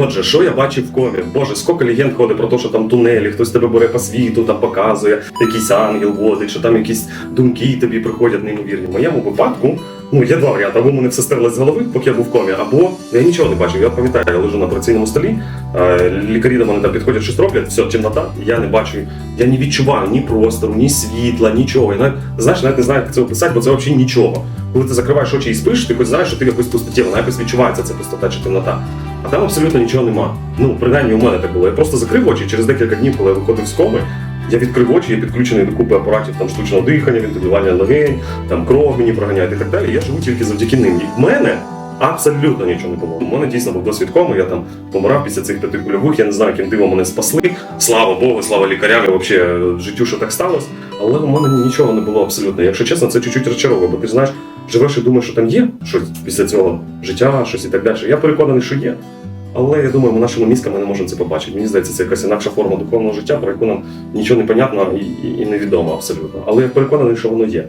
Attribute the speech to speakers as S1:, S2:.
S1: Отже, що я бачив в комі? Боже, скільки легенд ходить про те, що там тунелі, хтось тебе бере по світу, там показує, якийсь ангел водить, що там якісь думки тобі приходять неймовірні. В моєму випадку, ну є два варіанти. Або мене все стерлось з голови, поки я був в комі, або я нічого не бачив. Я пам'ятаю, я лежу на операційному столі, е, лікарі до мене там підходять, щось роблять, все, темнота, я не бачу, я не відчуваю ні простору, ні світла, нічого. Я навіть, знаєш, навіть не знаю, як це описати, бо це взагалі нічого. Коли ти закриваєш очі і спиш, ти хоч знаєш, що ти в якось пустоті, вона якось відчувається ця пустота чи темнота. А там абсолютно нічого нема. Ну, принаймні у мене так було. Я просто закрив очі через декілька днів, коли я виходив з коми, я відкрив очі, я підключений до купи апаратів там штучного дихання, вентилювання легень, там кров мені проганяють і так далі. Я живу тільки завдяки ним. І в мене абсолютно нічого не було. У мене дійсно був досвід коми, я там помирав після цих п'яти кульових, я не знаю, яким дивом мене спасли. Слава Богу, слава лікарям, і взагалі життю, що так сталося. Але у мене нічого не було абсолютно. Якщо чесно, це чуть-чуть розчаровує, бо ти знаєш, живеш і думаєш, що там є щось після цього життя, щось і так далі. Я переконаний, що є. Але я думаю, ми нашими мізками не можемо це побачити. Мені здається, це якась інакша форма духовного життя, про яку нам нічого не понятно і, і, і невідомо абсолютно. Але я переконаний, що воно є.